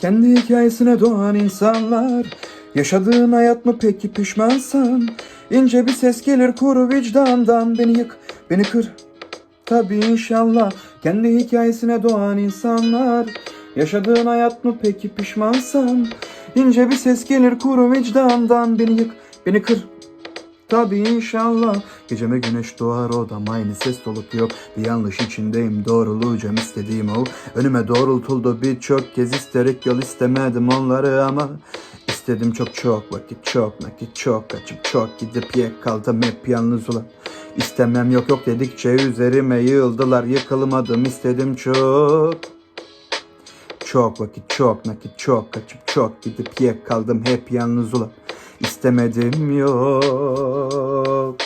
Kendi hikayesine doğan insanlar Yaşadığın hayat mı peki pişmansan? İnce bir ses gelir kuru vicdandan Beni yık, beni kır. Tabii inşallah kendi hikayesine doğan insanlar Yaşadığın hayat mı peki pişmansan? İnce bir ses gelir kuru vicdandan Beni yık, beni kır Tabii inşallah. Geceme güneş doğar odam aynı ses soluk yok. Bir yanlış içindeyim doğrulacağım istediğim o. Önüme doğrultuldu birçok kez isterek yol istemedim onları ama İstedim çok çok vakit çok nakit çok kaçıp çok gidip yek kaldım hep yalnız ulan. İstemem yok yok dedikçe üzerime yığıldılar yıkılmadım istedim çok. Çok vakit çok nakit çok kaçıp çok gidip yek kaldım hep yalnız ulan İstemedim yok.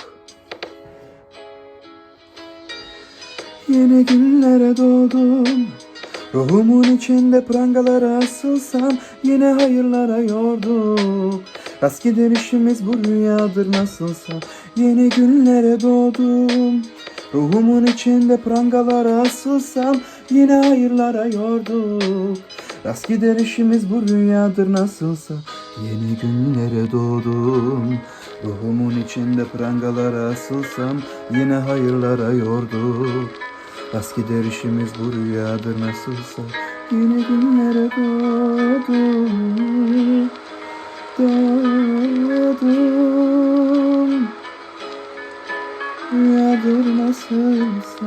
Yeni günlere doğdum Ruhumun içinde prangalara asılsam Yine hayırlara yorduk Rast gider işimiz bu rüyadır nasılsa Yeni günlere doğdum. Ruhumun içinde prangalara asılsam Yine hayırlara yorduk. Rast gider işimiz bu rüyadır nasılsa Yeni günlere doğdum. Ruhumun içinde prangalara asılsam Yine hayırlara yorduk Rast gider işimiz bu rüyadır nasılsa. Yine günlere doğdum. Doğdum. Rüyadır nasılsa